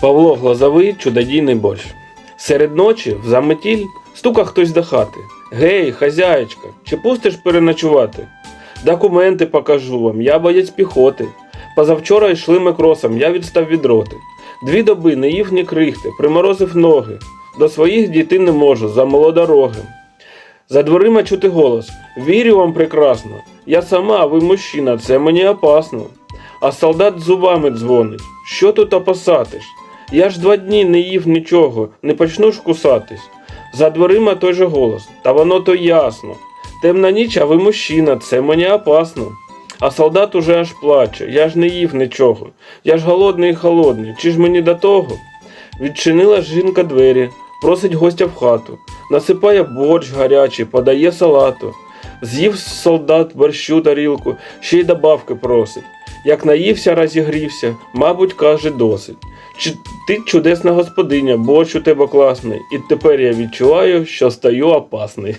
Павло Глазовий чудодійний борщ. Серед ночі в заметіль стука хтось до хати. Гей, хазяєчка, чи пустиш переночувати? Документи покажу вам, я боєць піхоти. Позавчора йшли ми кросом, я відстав від роти. Дві доби не їв ні крихти, приморозив ноги. До своїх дійти не можу, замоло дороги. За дверима чути голос. Вірю вам прекрасно. Я сама, ви мужчина, це мені опасно. А солдат зубами дзвонить. Що тут опасатись? Я ж два дні не їв нічого, не почну ж кусатись. За дверима той же голос, та воно то ясно. Темна ніч, а ви мужчина, це мені опасно. А солдат уже аж плаче, я ж не їв нічого. Я ж голодний і холодний, чи ж мені до того? Відчинила жінка двері, просить гостя в хату, насипає борщ гарячий, подає салату. З'їв солдат борщу тарілку, ще й добавки просить. Як наївся, розігрівся, мабуть, каже досить. Чи ти чудесна господиня, борщ у тебе класний, і тепер я відчуваю, що стаю опасний.